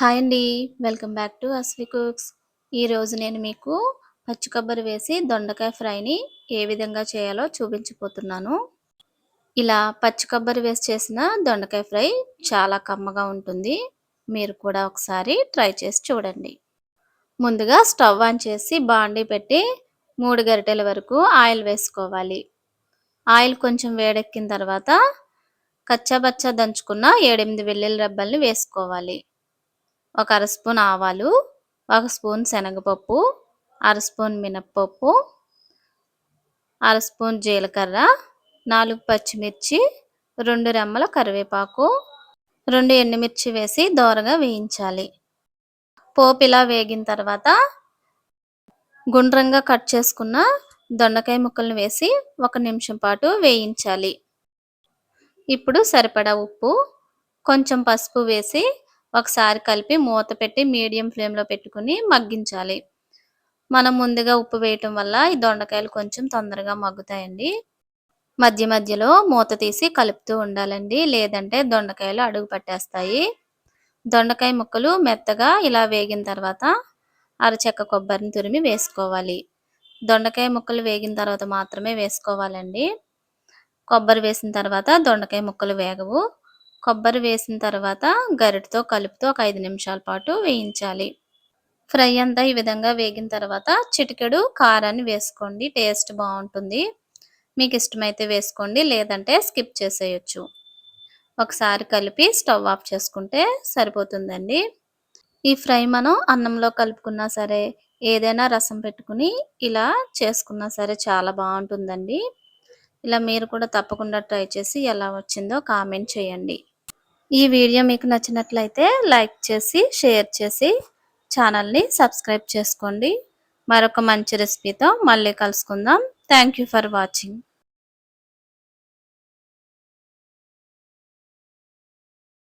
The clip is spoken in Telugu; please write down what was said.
హాయ్ అండి. Welcome back to Aswi cooks. ఈరోజు నేను మీకు పచ్చి కొబ్బరి వేసి దొండకాయ ఫ్రైని ఏ విధంగా చేయాలో చూపించిపోతున్నాను ఇలా పచ్చి కొబ్బరి వేసి చేసిన దొండకాయ ఫ్రై చాలా కమ్మగా ఉంటుంది. మీరు కూడా ఒకసారి ట్రై చేసి చూడండి. ముందుగా స్టవ్ ఆన్ చేసి బాండీ పెట్టి మూడు గరిటెల వరకు ఆయిల్ వేసుకోవాలి. ఆయిల్ కొంచెం వేడెక్కిన తర్వాత కచ్చాబచ్చా దంచుకున్న ఏడెనిమిది వెల్లుల్లి రబ్బల్ని వేసుకోవాలి. ఒక అర స్పూన్ ఆవాలు ఒక స్పూన్ శనగపప్పు అర స్పూన్ మినప్పప్పు అర స్పూన్ జీలకర్ర నాలుగు పచ్చిమిర్చి రెండు రెమ్మల కరివేపాకు రెండు ఎండుమిర్చి వేసి దోరగా వేయించాలి. పోపు ఇలా వేగిన తర్వాత గుండ్రంగా కట్ చేసుకున్న దొండకాయ ముక్కలను వేసి ఒక నిమిషం పాటు వేయించాలి. ఇప్పుడు సరిపడా ఉప్పు కొంచెం పసుపు వేసి ఒకసారి కలిపి మూత పెట్టి మీడియం ఫ్లేమ్లో పెట్టుకుని మగ్గించాలి. మనం ముందుగా ఉప్పు వేయటం వల్ల ఈ దొండకాయలు కొంచెం తొందరగా మగ్గుతాయండి. మధ్య మధ్యలో మూత తీసి కలుపుతూ ఉండాలండి. లేదంటే దొండకాయలు అడుగు పట్టేస్తాయి. దొండకాయ ముక్కలు మెత్తగా ఇలా వేగిన తర్వాత అరచెక్క కొబ్బరిని తురిమి వేసుకోవాలి. దొండకాయ ముక్కలు వేగిన తర్వాత మాత్రమే వేసుకోవాలండి. కొబ్బరి వేసిన తర్వాత దొండకాయ ముక్కలు వేగవు. కొబ్బరి వేసిన తర్వాత గరిటతో కలుపుతూ ఒక ఐదు నిమిషాల పాటు వేయించాలి. ఫ్రై అంతా ఈ విధంగా వేగిన తర్వాత చిటికెడు కారాన్ని వేసుకోండి. టేస్ట్ బాగుంటుంది. మీకు ఇష్టమైతే వేసుకోండి లేదంటే స్కిప్ చేసేయచ్చు. ఒకసారి కలిపి స్టవ్ ఆఫ్ చేసుకుంటే సరిపోతుందండి. ఈ ఫ్రై మనం అన్నంలో కలుపుకున్నా సరే ఏదైనా రసం పెట్టుకుని ఇలా చేసుకున్నా సరే చాలా బాగుంటుందండి. ఇలా మీరు కూడా తప్పకుండా ట్రై చేసి ఎలా వచ్చిందో కామెంట్ చేయండి. ఈ వీడియో మీకు నచ్చినట్లయితే లైక్ చేసి షేర్ చేసి ఛానల్ని సబ్స్క్రైబ్ చేసుకోండి. మరొక మంచి రెసిపీతో మళ్ళీ కలుసుకుందాం. Thank for watching